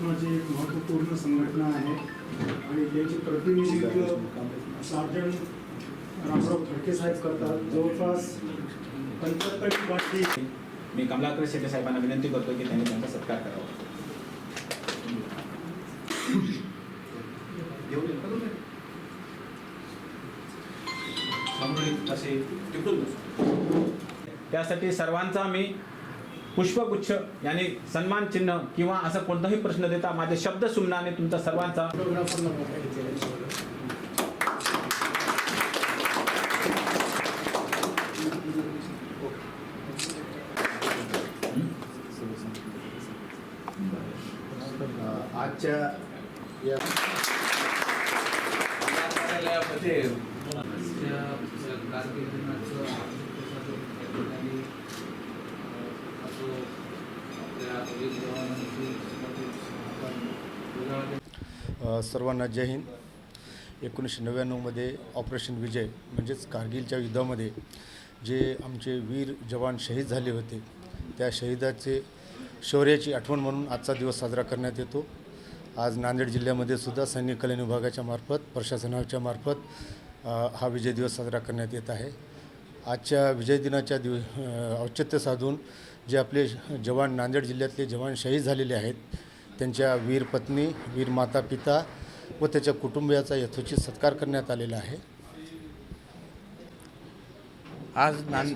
प्रशासनाची एक महत्त्वपूर्ण संघटना आहे आणि त्याची प्रतिनिधित्व सार्जंट रामराव खडके साहेब करतात. जवळपास पंच्याहत्तर बाटली मी कमलाकर शेट्टे साहेबांना विनंती करतो की त्यांनी त्यांचा सत्कार करावा. त्यासाठी सर्वांचा मी पुष्पगुच्छ यानी सन्मान चिन्ह किंवा असं कोणताही प्रश्न देता माझे शब्द सुमनाने तुमचा सर्वांचा आजच्या या त्या कारकिर्दीनाचं ठिकाणी असो आपल्या वीर जवानांची समर्पित आपण उजाळा अ, सर्वांना जय हिंद. एकोणीसशे नव्याण्णवमध्ये ऑपरेशन विजय म्हणजेच कारगिलच्या युद्धामध्ये जे आमचे वीर जवान शहीद झाले होते त्या शहीदाचे शौर्याची आठवण म्हणून आजचा दिवस साजरा करण्यात येतो. आज नांदेड जिल्ह्यामध्ये सुद्धा सैनिक कल्याण विभागाच्या मार्फत प्रशासनाच्या मार्फत हा विजय दिवस साजरा करण्यात येत आहे. आजच्या विजय दिनाच्या दिव औचित्य साधून जे आपले जवान नांदेड जिल्ह्यातले जवान शहीद झालेले आहेत त्यांच्या वीर पत्नी वीर माता पिता व त्याच्या कुटुंबियाचा यथोचित सत्कार करण्यात आलेला आहे. आज नांद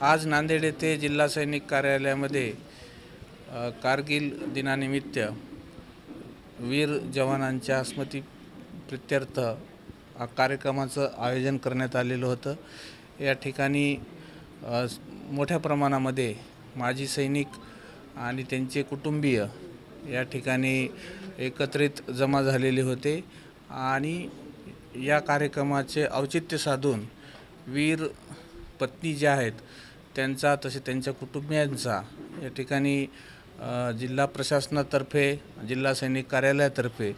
आज नांदेड येथे जिल्हा सैनिक कार्यालयामध्ये कारगिल दिनानिमित्त वीर जवानांच्या स्मृती प्रित्यर्थ कार्यक्रमाचं आयोजन करण्यात आलेलं होतं. या ठिकाणी मोठ्या प्रमाणामध्ये माजी सैनिक आणि त्यांचे कुटुंबीय या ठिकाणी एकत्रित जमा झालेले होते आणि या कार्यक्रमाचे औचित्य साधून वीर पत्नी ज्या आहेत त्यांचा तसे त्यांच्या कुटुंबियांचा या ठिकाणी जिल्हा प्रशासनातर्फे जिल्हा सैनिक कार्यालयातर्फे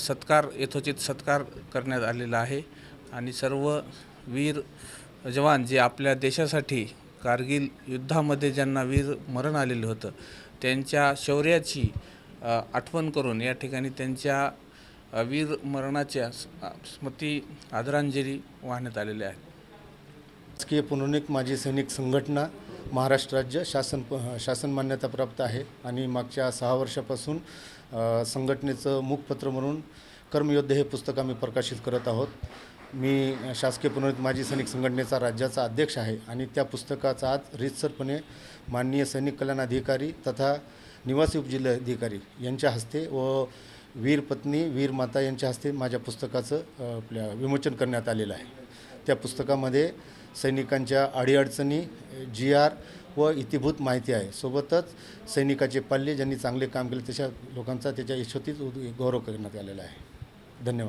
सत्कार यथोचित सत्कार करण्यात आलेला आहे. आणि सर्व वीर जवान जे आपल्या देशासाठी कारगिल युद्धामध्ये ज्यांना वीर मरण आलेलं होतं त्यांच्या शौर्याची आठवण करून या ठिकाणी त्यांच्या वीर मरणाच्या स्मृती आदरांजली वाहण्यात आलेल्या आहेत. राजकीय पुनर्निक माजी सैनिक संघटना महाराष्ट्र राज्य शासन शासन मान्यता प्राप्त आहे आणि मागच्या सहा वर्षापासून संघटनेचं मुखपत्र म्हणून कर्मयोद्धे हे पुस्तक आम्ही प्रकाशित करत आहोत. मी शासकीय पुनर्नित माजी सैनिक संघटनेचा राज्याचा अध्यक्ष आहे आणि त्या पुस्तकाचा आज रीतसरपणे माननीय सैनिक कल्याण अधिकारी तथा निवासी उपजिल्हाधिकारी यांच्या हस्ते व वीर पत्नी वीर माता यांच्या हस्ते माझ्या पुस्तकाचं आपल्या विमोचन करण्यात आलेलं आहे. त्या पुस्तकामध्ये सैनिकांच्या अडीअडचणी जी आर व इतिभूत माहिती आहे. सोबतच सैनिकाचे पाल्य ज्यांनी चांगले काम केले तशा लोकांचा त्याच्या यशोतीत गौरव करण्यात आलेला आहे. धन्यवाद.